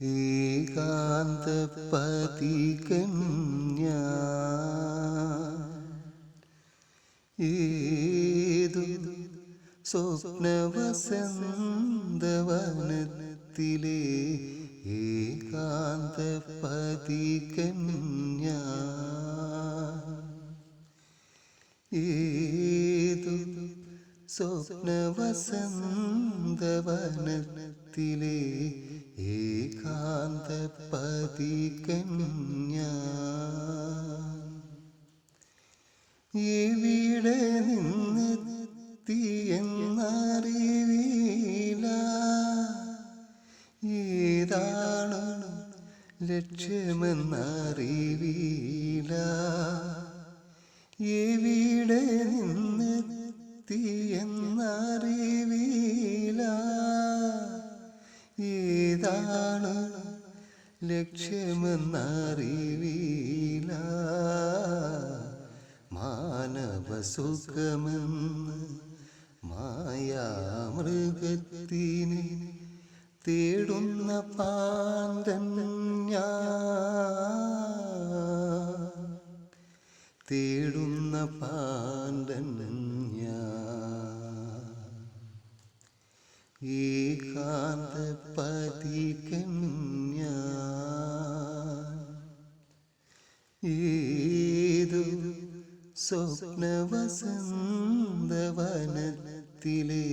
ഏകാന്തപതികൻ ഞാൻ ഏതു സ്വപ്നവസന്തവനത്തിലെ ഏകാന്തപതികന്യ. ഏതു സ്വപ്നവസന്തവനത്തിലെ ഏകാന്തപതികൻ ഞാൻ നിന്ന് നിന്നെത്തിയെന്നറിവില്ല ഏതാണ് ലക്ഷ്യമെന്നറിവില്ല? എവിടെ നിന്നെത്തിയെന്നറിവില്ല ഏതാണ് ലക്ഷ്യമെന്നറിവില്ല. മാനവസുഖമെന്ന് മായാമൃഗത്തിന് തേടുന്ന പാന്തൻ തേടുന്ന പാന്തൻ ഏകാന്ത പതികൻ ഏതു സ്വപ്നവസന്തവനത്തിലെ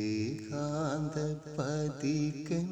ഏകാന്ത പതികൻ